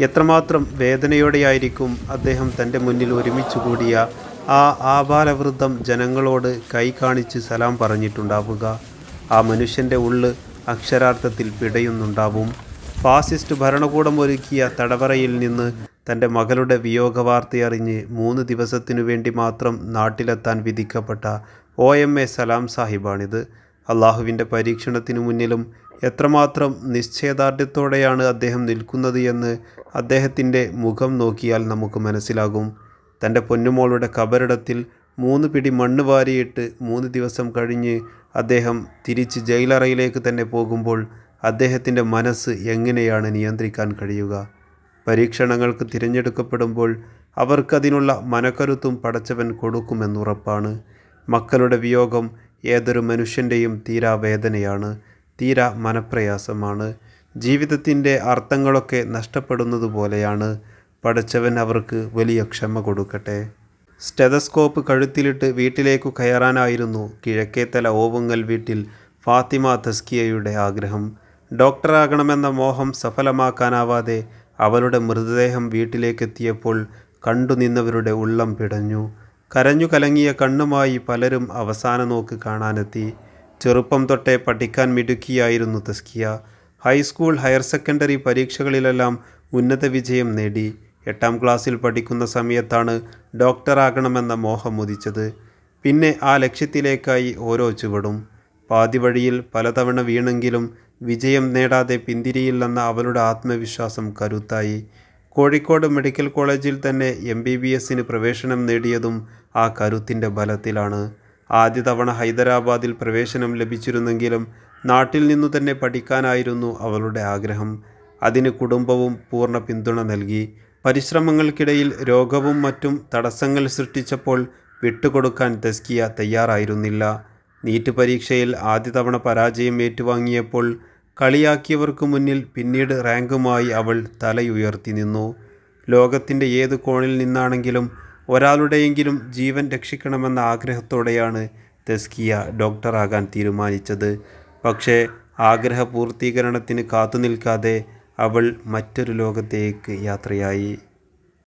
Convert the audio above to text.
എത്രമാത്രം വേദനയോടെയായിരിക്കും അദ്ദേഹം തന്റെ മുന്നിൽ ഒരുമിച്ച് കൂടിയ ആ ആബാലവൃദ്ധം ജനങ്ങളോട് കൈ കാണിച്ച് സലാം പറഞ്ഞിട്ടുണ്ടാവുക? ആ മനുഷ്യന്റെ ഉള്ള് അക്ഷരാർത്ഥത്തിൽ പിടയുന്നുണ്ടാവും. ഫാസിസ്റ്റ് ഭരണകൂടം ഒരുക്കിയ തടവറയിൽ നിന്ന് തന്റെ മകളുടെ വിയോഗവാർത്തയറിഞ്ഞ് മൂന്ന് ദിവസത്തിനു വേണ്ടി മാത്രം നാട്ടിലെത്താൻ വിധിക്കപ്പെട്ട ഒ എം എ സലാം സാഹിബാണിത്. അള്ളാഹുവിന്റെ പരീക്ഷണത്തിനു മുന്നിലും എത്രമാത്രം നിശ്ചയദാർഢ്യത്തോടെയാണ് അദ്ദേഹം നിൽക്കുന്നത് എന്ന് അദ്ദേഹത്തിന്റെ മുഖം നോക്കിയാൽ നമുക്ക് മനസ്സിലാകും. തന്റെ പൊന്നുമോളുടെ കബറിടത്തിൽ മൂന്ന് പിടി മണ്ണ് വാരിയിട്ട് മൂന്ന് ദിവസം കഴിഞ്ഞ് അദ്ദേഹം തിരിച്ച് ജയിലറയിലേക്ക് തന്നെ പോകുമ്പോൾ അദ്ദേഹത്തിന്റെ മനസ്സ് എങ്ങനെയാണ് നിയന്ത്രിക്കാൻ കഴിയുക? പരീക്ഷണങ്ങൾക്ക് തിരഞ്ഞെടുക്കപ്പെടുമ്പോൾ അവർക്കതിനുള്ള മനക്കരുത്തും പടച്ചവൻ കൊടുക്കുമെന്നുറപ്പാണ്. മക്കളുടെ വിയോഗം ഏതൊരു മനുഷ്യന്റെയും തീരാവേദനയാണ് തീരാ മനപ്രയാസമാണ്. ജീവിതത്തിന്റെ അർത്ഥങ്ങളൊക്കെ നഷ്ടപ്പെടുന്നത് പോലെയാണ്. പടച്ചവൻ അവർക്ക് വലിയ ക്ഷമ കൊടുക്കട്ടെ. സ്റ്റെതസ്കോപ്പ് കഴുത്തിലിട്ട് വീട്ടിലേക്കു കയറാനായിരുന്നു കിഴക്കേത്തല ഓവുങ്ങൽ വീട്ടിൽ ഫാത്തിമ തസ്കിയയുടെ ആഗ്രഹം. ഡോക്ടറാകണമെന്ന മോഹം സഫലമാക്കാനാവാതെ അവളുടെ മൃതദേഹം വീട്ടിലേക്കെത്തിയപ്പോൾ കണ്ടുനിന്നവരുടെ ഉള്ളം പിടഞ്ഞു. കരഞ്ഞു കലങ്ങിയ കണ്ണുമായി പലരും അവസാന നോക്ക് കാണാനെത്തി. ചെറുപ്പം തൊട്ടേ പഠിക്കാൻ മിടുക്കിയായിരുന്നു Thaskiya. High school higher secondary പരീക്ഷകളിലെല്ലാം ഉന്നത വിജയം നേടി. എട്ടാം ക്ലാസ്സിൽ പഠിക്കുന്ന സമയത്താണ് ഡോക്ടറാകണമെന്ന മോഹം ഉദിച്ചത്. പിന്നെ ആ ലക്ഷ്യത്തിലേക്കായി ഓരോ ചുവടും. പാതിവഴിയിൽ പലതവണ വീണെങ്കിലും വിജയം നേടാതെ പിന്തിരിയില്ലെന്ന അവളുടെ ആത്മവിശ്വാസം കരുത്തായി. കോഴിക്കോട് മെഡിക്കൽ കോളേജിൽ തന്നെ എം ബി ബി എസിന് പ്രവേശനം നേടിയതും ആ കരുത്തിന്റെ ബലത്തിലാണ്. ആദ്യ തവണ ഹൈദരാബാദിൽ പ്രവേശനം ലഭിച്ചിരുന്നെങ്കിലും നാട്ടിൽ നിന്നു തന്നെ പഠിക്കാനായിരുന്നു അവളുടെ ആഗ്രഹം. അതിന് കുടുംബവും പൂർണ പിന്തുണ നൽകി. പരിശ്രമങ്ങൾക്കിടയിൽ രോഗവും മറ്റും തടസ്സങ്ങൾ സൃഷ്ടിച്ചപ്പോൾ വിട്ടുകൊടുക്കാൻ തെസ്കിയ തയ്യാറായിരുന്നില്ല. നീറ്റ് പരീക്ഷയിൽ ആദ്യ തവണ പരാജയം ഏറ്റുവാങ്ങിയപ്പോൾ കളിയാക്കിയവർക്കു മുന്നിൽ പിന്നീട് റാങ്കുമായി അവൾ തലയുയർത്തി നിന്നു. ലോകത്തിന്റെ ഏത് കോണിൽ നിന്നാണെങ്കിലും ഒരാളുടെയെങ്കിലും ജീവൻ രക്ഷിക്കണമെന്ന ആഗ്രഹത്തോടെയാണ് തെസ്കിയ ഡോക്ടറാകാൻ തീരുമാനിച്ചത്. പക്ഷേ ആഗ്രഹ പൂർത്തീകരണത്തിന് കാത്തുനിൽക്കാതെ അവൾ മറ്റൊരു ലോകത്തേക്ക് യാത്രയായി.